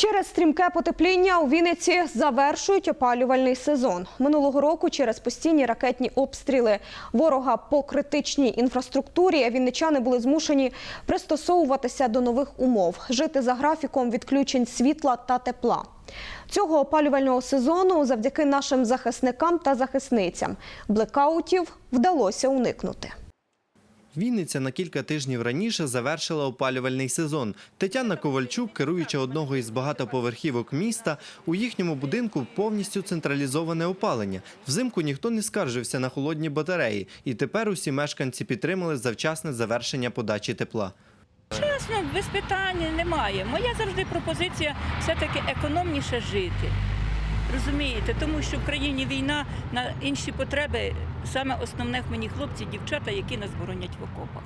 Через стрімке потепління у Вінниці завершують опалювальний сезон. Минулого року через постійні ракетні обстріли ворога по критичній інфраструктурі вінничани були змушені пристосовуватися до нових умов, жити за графіком відключень світла та тепла. Цього опалювального сезону завдяки нашим захисникам та захисницям блекаутів вдалося уникнути. Вінниця на кілька тижнів раніше завершила опалювальний сезон. Тетяна Ковальчук, керуюча одного із багатоповерхівок міста, у їхньому будинку повністю централізоване опалення. Взимку ніхто не скаржився на холодні батареї, і тепер усі мешканці підтримали завчасне завершення подачі тепла. Чесно, без питань немає. Моя завжди пропозиція все-таки економніше жити. Розумієте, тому що в країні війна на інші потреби саме основне мені хлопці, дівчата, які нас боронять в окопах.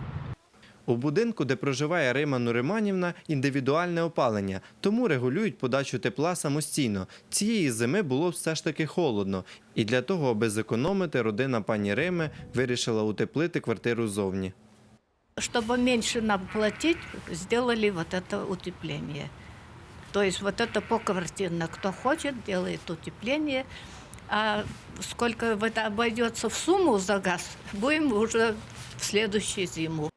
У будинку, де проживає Рима Нуриманівна, індивідуальне опалення, тому регулюють подачу тепла самостійно. Цієї зими було все ж таки холодно, і для того, аби зекономити, родина пані Рими вирішила утеплити квартиру зовні. Чтобы меньше нам платить, сделали вот это утепление. То есть вот это поквартирно. Кто хочет, делает утепление. А сколько это обойдется в сумму за газ, будем уже в следующую зиму.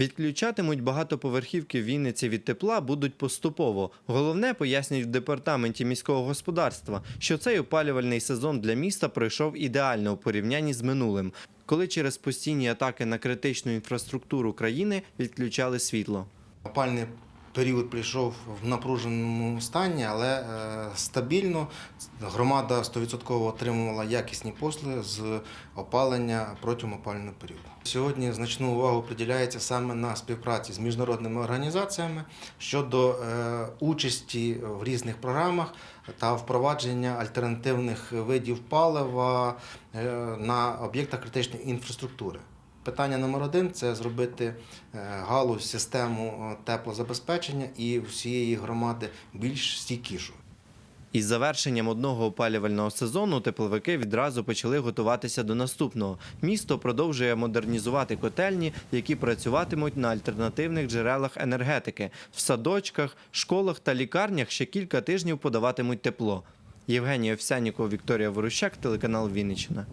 Відключатимуть багатоповерхівки в Вінниці від тепла будуть поступово. Головне пояснюють в департаменті міського господарства, що цей опалювальний сезон для міста пройшов ідеально у порівнянні з минулим, коли через постійні атаки на критичну інфраструктуру країни відключали світло. Опальний період прийшов в напруженому стані, але е, стабільно. Громада 100% отримувала якісні послуги з опалення протягом опалювального періоду. Сьогодні значну увагу приділяється саме на співпраці з міжнародними організаціями щодо е, участі в різних програмах та впровадження альтернативних видів палива е, на об'єктах критичної інфраструктури. Питання номер один це зробити е, галузь, систему е, теплозабезпечення і всієї громади більш стійкішою. Із завершенням одного опалювального сезону тепловики відразу почали готуватися до наступного. Місто продовжує модернізувати котельні, які працюватимуть на альтернативних джерелах енергетики. В садочках, школах та лікарнях ще кілька тижнів подаватимуть тепло. Євгенія Овсянікова, Вікторія Ворущак, телеканал Вінниччина.